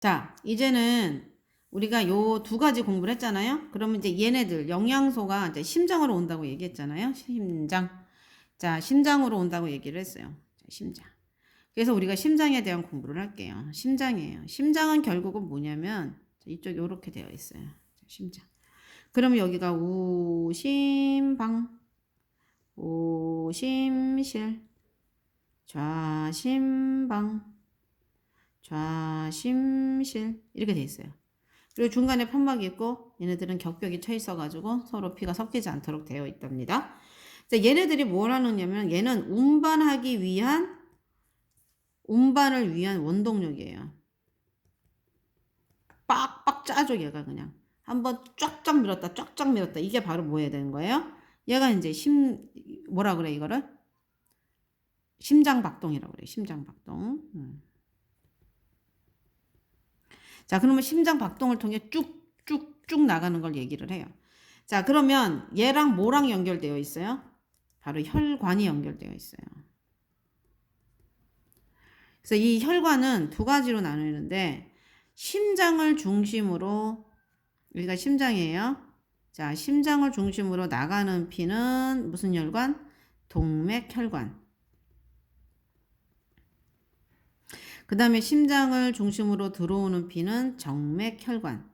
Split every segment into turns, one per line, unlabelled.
자, 이제는 우리가 요 두 가지 공부를 했잖아요. 그러면 이제 얘네들 영양소가 이제 심장으로 온다고 얘기했잖아요. 심장. 자, 심장으로 온다고 얘기를 했어요. 자, 심장. 그래서 우리가 심장에 대한 공부를 할게요. 심장이에요. 심장은 결국은 뭐냐면 이쪽 요렇게 되어 있어요. 자, 심장. 그러면 여기가 우심방, 오심실, 좌심방, 좌심실 이렇게 돼 있어요. 그리고 중간에 판막이 있고 얘네들은 격벽이 쳐 있어가지고 서로 피가 섞이지 않도록 되어 있답니다. 자, 얘네들이 뭘 하느냐면 얘는 운반하기 위한 운반을 위한 원동력이에요. 빡빡 짜죠 얘가 그냥 한번 쫙쫙 밀었다 쫙쫙 밀었다 이게 바로 뭐 해야 되는 거예요? 얘가 이제 심 뭐라 그래 이거를 심장 박동이라고 그래 심장 박동. 음. 자, 그러면 심장 박동을 통해 쭉쭉쭉 나가는 걸 얘기를 해요. 자, 그러면 얘랑 뭐랑 연결되어 있어요? 바로 혈관이 연결되어 있어요. 그래서 이 혈관은 두 가지로 나누는데 심장을 중심으로 여기가 심장이에요. 자, 심장을 중심으로 나가는 피는 무슨 혈관? 동맥 혈관. 그 다음에 심장을 중심으로 들어오는 피는 정맥혈관.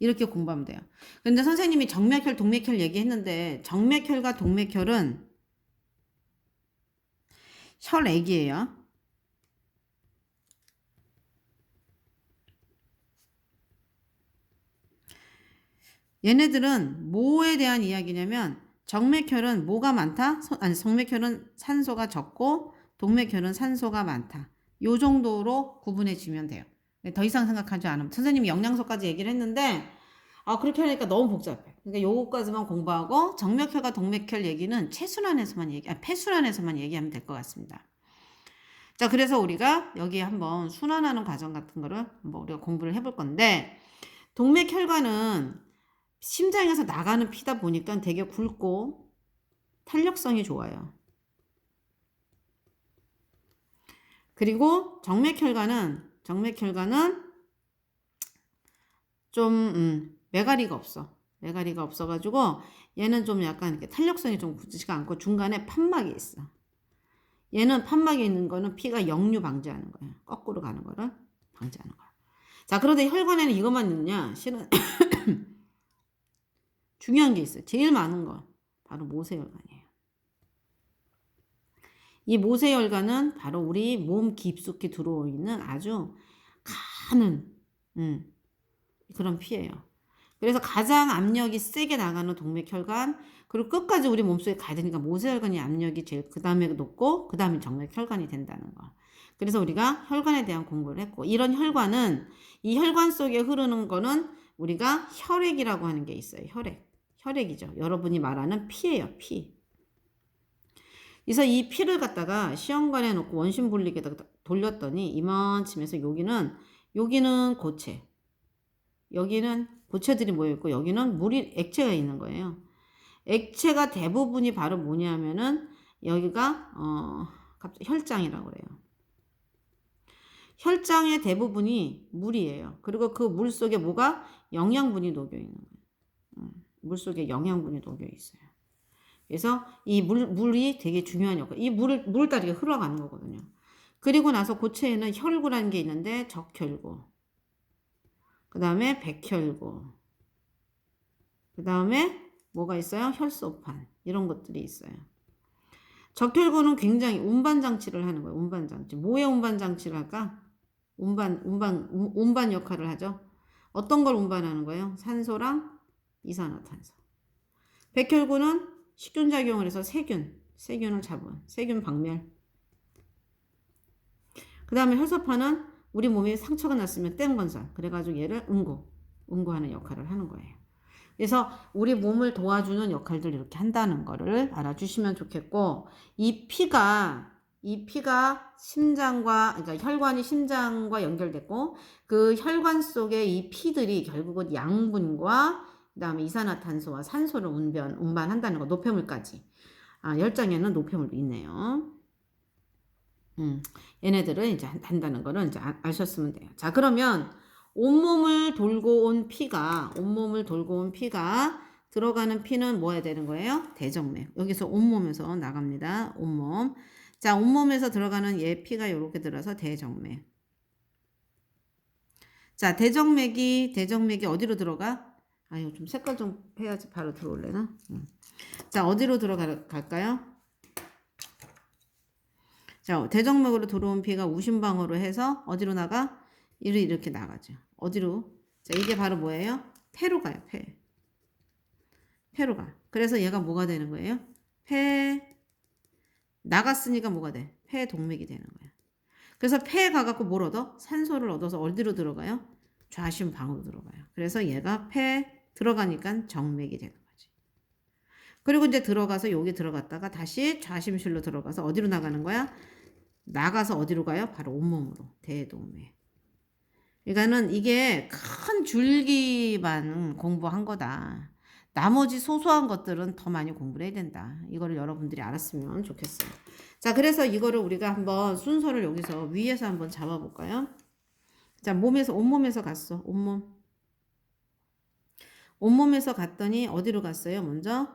이렇게 공부하면 돼요. 근데 선생님이 정맥혈, 동맥혈 얘기했는데 정맥혈과 동맥혈은 혈액이에요. 얘네들은 뭐에 대한 이야기냐면 정맥혈은 뭐가 많다? 소- 아니 정맥혈은 산소가 적고 동맥혈은 산소가 많다. 요 정도로 구분해지면 돼요. 네, 더 이상 생각하지 않으면 선생님이 영양소까지 얘기를 했는데 아 그렇게 하니까 너무 복잡해. 그러니까 요거까지만 공부하고 정맥혈과 동맥혈 얘기는 체순환에서만 얘기, 아 폐순환에서만 얘기하면 될 것 같습니다. 자 그래서 우리가 여기에 한번 순환하는 과정 같은 거를 뭐 우리가 공부를 해볼 건데 동맥혈관은 심장에서 나가는 피다 보니까 되게 굵고 탄력성이 좋아요. 그리고 정맥혈관은 정맥혈관은 좀 음, 메가리가 없어. 메가리가 없어가지고 얘는 좀 약간 탄력성이 좀 굳지가 않고 중간에 판막이 있어. 얘는 판막이 있는 거는 피가 역류 방지하는 거야. 거꾸로 가는 거를 방지하는 거야. 자, 그런데 혈관에는 이것만 있느냐? 실은 중요한 게 있어요. 제일 많은 거 바로 모세혈관이에요. 이 모세혈관은 바로 우리 몸 깊숙이 들어오 있는 아주 가는 음, 그런 피예요. 그래서 가장 압력이 세게 나가는 동맥혈관 그리고 끝까지 우리 몸속에 가야 되니까 모세혈관이 압력이 제일 그 다음에 높고 그 다음에 정맥혈관이 된다는 거. 그래서 우리가 혈관에 대한 공부를 했고 이런 혈관은 이 혈관 속에 흐르는 거는 우리가 혈액이라고 하는 게 있어요. 혈액. 혈액이죠. 여러분이 말하는 피예요. 피. 그래서 이 피를 갖다가 시험관에 놓고 원심 분리기에다 돌렸더니 이만침에서 여기는 여기는 고체. 여기는 고체들이 모여 있고 여기는 물이 액체가 있는 거예요. 액체가 대부분이 바로 뭐냐면은 여기가 어 혈장이라고 그래요. 혈장의 대부분이 물이에요. 그리고 그 물 속에 뭐가 영양분이 녹여 있는 거예요. 음, 물 속에 영양분이 녹여 있어요. 그래서 이 물, 물이 되게 중요한 역할. 이 물을 물을 따르게 흘러가는 거거든요. 그리고 나서 고체에는 혈구라는 게 있는데 적혈구. 그 다음에 백혈구. 그 다음에 뭐가 있어요? 혈소판. 이런 것들이 있어요. 적혈구는 굉장히 운반 장치를 하는 거예요. 운반 장치. 뭐의 운반 장치를 할까? 운반 운반 운- 운반 역할을 하죠. 어떤 걸 운반하는 거예요? 산소랑 이산화탄소. 백혈구는 식균 작용을 해서 세균, 세균을 잡은 세균 박멸. 그 다음에 혈소판은 우리 몸에 상처가 났으면 땜 건설. 그래가지고 얘를 응고, 응고하는 역할을 하는 거예요. 그래서 우리 몸을 도와주는 역할들 이렇게 한다는 거를 알아주시면 좋겠고, 이 피가, 이 피가 심장과, 그러니까 혈관이 심장과 연결됐고, 그 혈관 속에 이 피들이 결국은 양분과 그 다음에 이산화탄소와 산소를 운반, 운반한다는 거, 노폐물까지. 아, 열장에는 노폐물도 있네요. 음, 얘네들은 이제 한- 한다는 거는 이제 아- 아셨으면 돼요. 자, 그러면 온몸을 돌고 온 피가, 온몸을 돌고 온 피가 들어가는 피는 뭐 해야 되는 거예요? 대정맥. 여기서 온몸에서 나갑니다. 온몸. 자, 온몸에서 들어가는 얘 피가 이렇게 들어서 대정맥. 자, 대정맥이, 대정맥이 어디로 들어가? 아, 이거 좀 색깔 좀 해야지 바로 들어올래나? 음. 자, 어디로 들어갈까요? 자, 대정맥으로 들어온 피가 우심방으로 해서 어디로 나가? 이리 이렇게 나가죠. 어디로? 자, 이게 바로 뭐예요? 폐로 가요, 폐. 폐로 가. 그래서 얘가 뭐가 되는 거예요? 폐 나갔으니까 뭐가 돼? 폐 동맥이 되는 거야. 그래서 폐에 가갖고 뭘 얻어? 산소를 얻어서 어디로 들어가요? 좌심방으로 들어가요. 그래서 얘가 폐 들어가니까 정맥이 되는 거지. 그리고 이제 들어가서 여기 들어갔다가 다시 좌심실로 들어가서 어디로 나가는 거야? 나가서 어디로 가요? 바로 온몸으로 대동맥. 그러니까는 이게 큰 줄기만 공부한 거다. 나머지 소소한 것들은 더 많이 공부를 해야 된다. 이거를 여러분들이 알았으면 좋겠어요. 자, 그래서 이거를 우리가 한번 순서를 여기서 위에서 한번 잡아볼까요? 자, 몸에서, 온몸에서 갔어. 온몸. 온몸에서 갔더니 어디로 갔어요? 먼저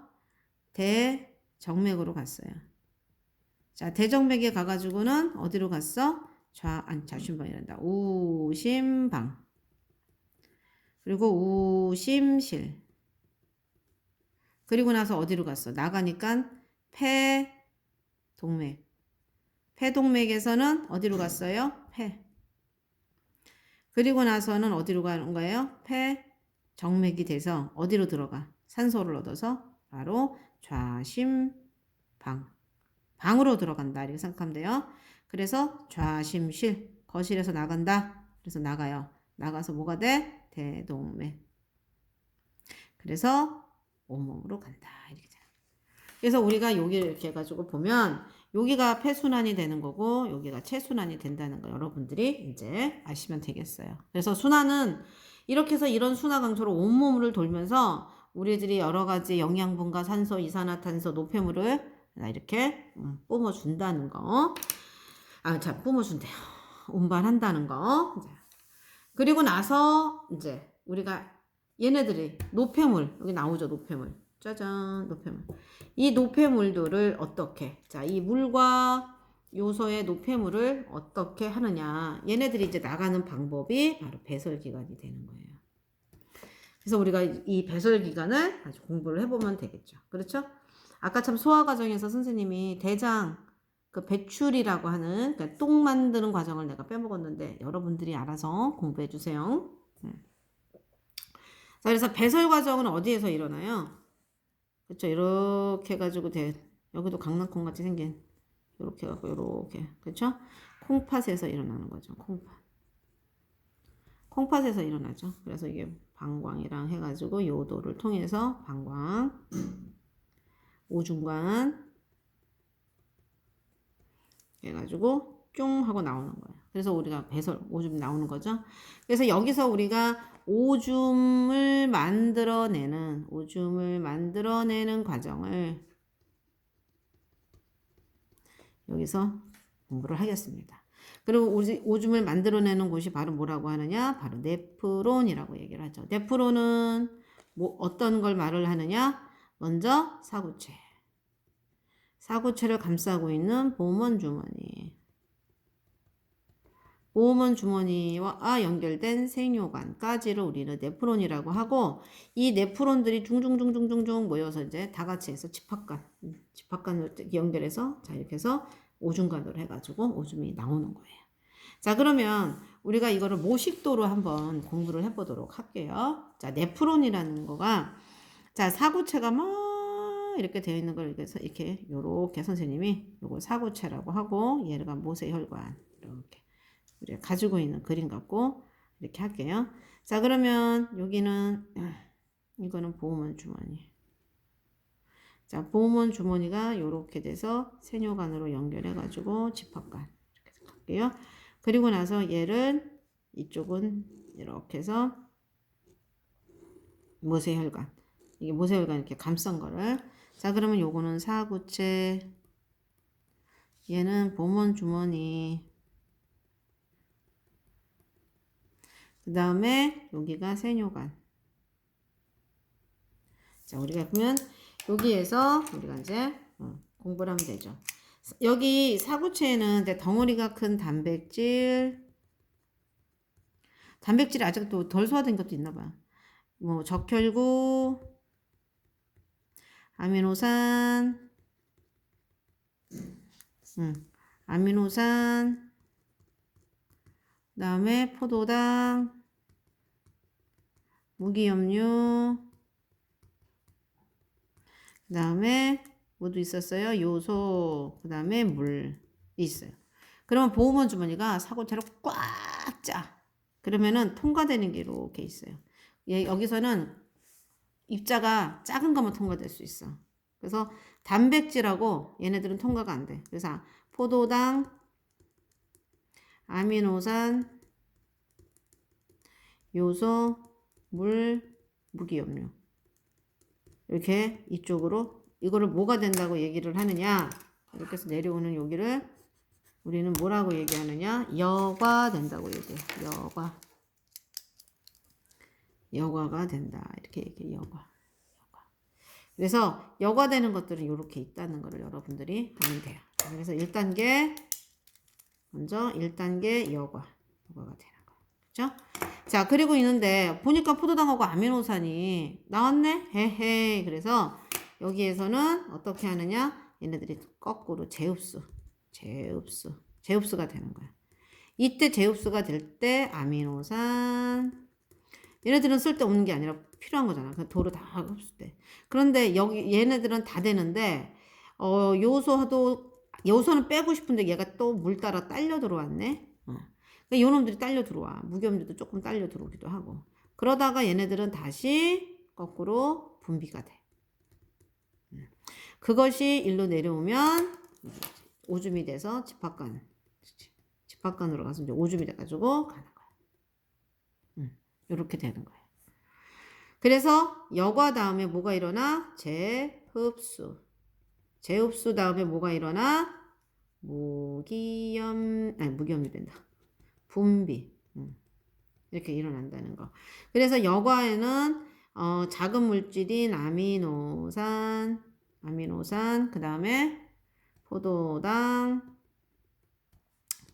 대정맥으로 갔어요. 자, 대정맥에 가가지고는 어디로 갔어? 좌, 아니, 좌심방이란다. 우심방. 그리고 우심실. 그리고 나서 어디로 갔어? 나가니까 폐, 동맥. 폐 동맥에서는 어디로 갔어요? 폐. 그리고 나서는 어디로 가는 거예요? 폐, 정맥이 돼서 어디로 들어가? 산소를 얻어서 바로 좌심방. 방으로 들어간다. 이렇게 생각하면 돼요. 그래서 좌심실, 거실에서 나간다. 그래서 나가요. 나가서 뭐가 돼? 대동맥. 그래서 온몸으로 간다. 이렇게 돼요. 그래서 우리가 여기를 이렇게 해가지고 보면 여기가 폐순환이 되는 거고 여기가 체순환이 된다는 거 여러분들이 이제 아시면 되겠어요. 그래서 순환은 이렇게 해서 이런 순화 강초로 온몸을 돌면서 우리 들이 여러 가지 영양분과 산소, 이산화탄소, 노폐물을 이렇게 음, 뿜어준다는 거. 아, 자, 뿜어준대요. 운반한다는 거. 그리고 나서 이제 우리가 얘네들이 노폐물 여기 나오죠 노폐물 짜잔 노폐물 이 노폐물들을 어떻게 자 이 물과 요소의 노폐물을 어떻게 하느냐 얘네들이 이제 나가는 방법이 바로 배설 기관이 되는 거예요 그래서 우리가 이 배설 기관을 아주 공부를 해보면 되겠죠 그렇죠 아까 참 소화 과정에서 선생님이 대장 그 배출이라고 하는 그러니까 똥 만드는 과정을 내가 빼먹었는데 여러분들이 알아서 공부해 주세요. 자, 그래서 배설 과정은 어디에서 일어나요? 그렇죠. 이렇게 해가지고 돼. 여기도 강낭콩 같이 생긴 이렇게 해갖고 이렇게 그렇죠? 콩팥에서 일어나는 거죠. 콩팥. 콩팥에서 일어나죠. 그래서 이게 방광이랑 해가지고 요도를 통해서 방광, 오중관 해가지고 쫑 하고 나오는 거예요. 그래서 우리가 배설 오줌 나오는 거죠. 그래서 여기서 우리가 오줌을 만들어내는 오줌을 만들어내는 과정을 여기서 공부를 하겠습니다. 그리고 오줌을 만들어내는 곳이 바로 뭐라고 하느냐? 바로 네프론이라고 얘기를 하죠. 네프론은 뭐 어떤 걸 말을 하느냐? 먼저 사구체. 사구체를 감싸고 있는 보문 주머니. 보문 주머니와 연결된 생효관까지를 우리는 네프론이라고 하고 이 네프론들이 중중중중중중 모여서 이제 다 같이 해서 집합관, 집합관을 연결해서 자 이렇게 해서 오줌관으로 해가지고 오줌이 나오는 거예요. 자 그러면 우리가 이거를 모식도로 한번 공부를 해보도록 할게요. 자 네프론이라는 거가 자 사구체가 막 이렇게 되어 있는 걸 이렇게 이렇게 요렇게 선생님이 요걸 사구체라고 하고 얘가 모세혈관 이렇게 우리가 가지고 있는 그림 갖고 이렇게 할게요. 자 그러면 여기는 이거는 보호문 주머니. 자 보호문 주머니가 이렇게 돼서 세뇨관으로 연결해 가지고 집합관 이렇게 할게요. 그리고 나서 얘를 이쪽은 이렇게 해서 모세혈관 이게 모세혈관 이렇게 감싼 거를 자 그러면 요거는 사구체 얘는 보문 주머니. 그 다음에 여기가 세뇨관. 자, 우리가 그러면 여기에서 우리가 이제 어, 공부를 하면 되죠. 여기 사구체에는 이제 덩어리가 큰 단백질, 단백질이 아직도 덜 소화된 것도 있나 봐요. 뭐 적혈구, 아미노산, 음, 아미노산, 그 다음에 포도당, 무기염류, 그다음에 뭐도 있었어요? 요소, 그 다음에 물 있어요. 그러면 보호원 주머니가 사고체로 꽉 짜. 그러면은 통과되는 게 이렇게 있어요. 예, 여기서는 입자가 작은 것만 통과될 수 있어. 그래서 단백질하고 얘네들은 통과가 안 돼. 그래서 포도당, 아미노산, 요소, 물, 무기염료. 이렇게 이쪽으로 이거를 뭐가 된다고 얘기를 하느냐? 이렇게 해서 내려오는 여기를 우리는 뭐라고 얘기하느냐? 여과 된다고 얘기해. 여과. 여과가 된다. 이렇게 얘기해. 여과. 여과. 그래서 여과되는 것들은 이렇게 있다는 것을 여러분들이 하면 돼요. 자, 그래서 1단계 먼저 1단계 여과. 여과가 되는 거. 그죠? 자, 그리고 있는데 보니까 포도당하고 아미노산이 나왔네. 헤헤. 그래서 여기에서는 어떻게 하느냐? 얘네들이 거꾸로 제흡수. 제흡수. 제흡수가 되는 거야. 이때 제흡수가 될 때 아미노산 얘네들은 쓸데없는 게 아니라 필요한 거잖아. 그 도로 다 흡수돼. 그런데 여기 얘네들은 다 되는데 어 요소도 요소는 빼고 싶은데 얘가 또 물 따라 딸려 들어왔네. 어. 그러니까 요놈들이 딸려 들어와. 무겸들도 조금 딸려 들어오기도 하고. 그러다가 얘네들은 다시 거꾸로 분비가 돼. 음. 그것이 일로 내려오면 오줌이 돼서 집합관, 집합관으로 가서 이제 오줌이 돼가지고 가는 거야. 음, 이렇게 되는 거예요. 그래서 여과 다음에 뭐가 일어나? 재흡수. 재흡수 다음에 뭐가 일어나? 무기염, 아니 무기염이 된다. 분비. 음, 이렇게 일어난다는 거. 그래서 여과에는 어, 작은 물질인 아미노산, 아미노산, 그 다음에 포도당,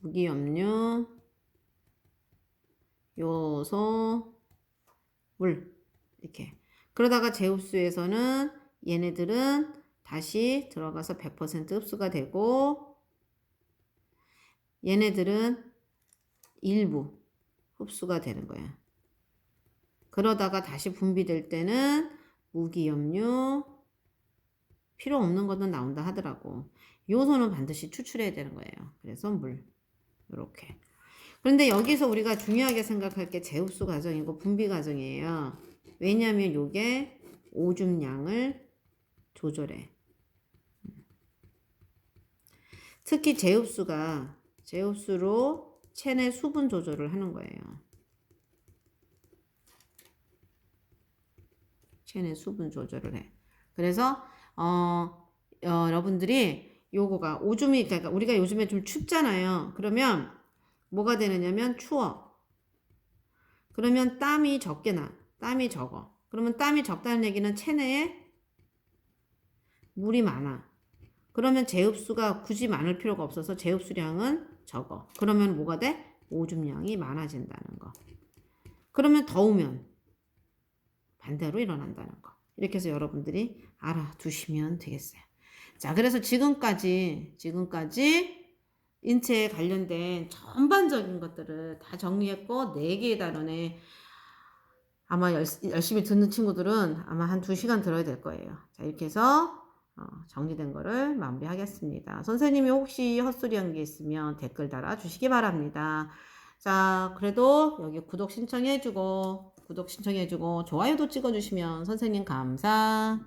무기염류, 요소, 물 이렇게. 그러다가 제흡수에서는 얘네들은 다시 들어가서 100% 흡수가 되고 얘네들은 일부 흡수가 되는 거야. 그러다가 다시 분비될 때는 무기염류 필요 없는 것은 나온다 하더라고. 요소는 반드시 추출해야 되는 거예요. 그래서 물 이렇게. 그런데 여기서 우리가 중요하게 생각할 게 재흡수 과정이고 분비 과정이에요. 왜냐하면 이게 오줌량을 조절해. 특히 재흡수가 재흡수로 체내 수분 조절을 하는 거예요. 체내 수분 조절을 해. 그래서 어, 어, 여러분들이 요거가 오줌이 그러니까 우리가 요즘에 좀 춥잖아요. 그러면 뭐가 되느냐면 추워. 그러면 땀이 적게 나. 땀이 적어. 그러면 땀이 적다는 얘기는 체내에 물이 많아. 그러면 재흡수가 굳이 많을 필요가 없어서 재흡수량은 적어. 그러면 뭐가 돼? 오줌량이 많아진다는 거. 그러면 더우면 반대로 일어난다는 거. 이렇게 해서 여러분들이 알아두시면 되겠어요. 자, 그래서 지금까지, 지금까지 인체에 관련된 전반적인 것들을 다 정리했고, 4개의 단원에 아마 열, 열심히 듣는 친구들은 아마 한 2시간 들어야 될 거예요. 자, 이렇게 해서 어, 정리된 거를 마무리하겠습니다. 선생님이 혹시 헛소리 한 게 있으면 댓글 달아주시기 바랍니다. 자, 그래도 여기 구독 신청해주고, 구독 신청해주고, 좋아요도 찍어주시면 선생님 감사.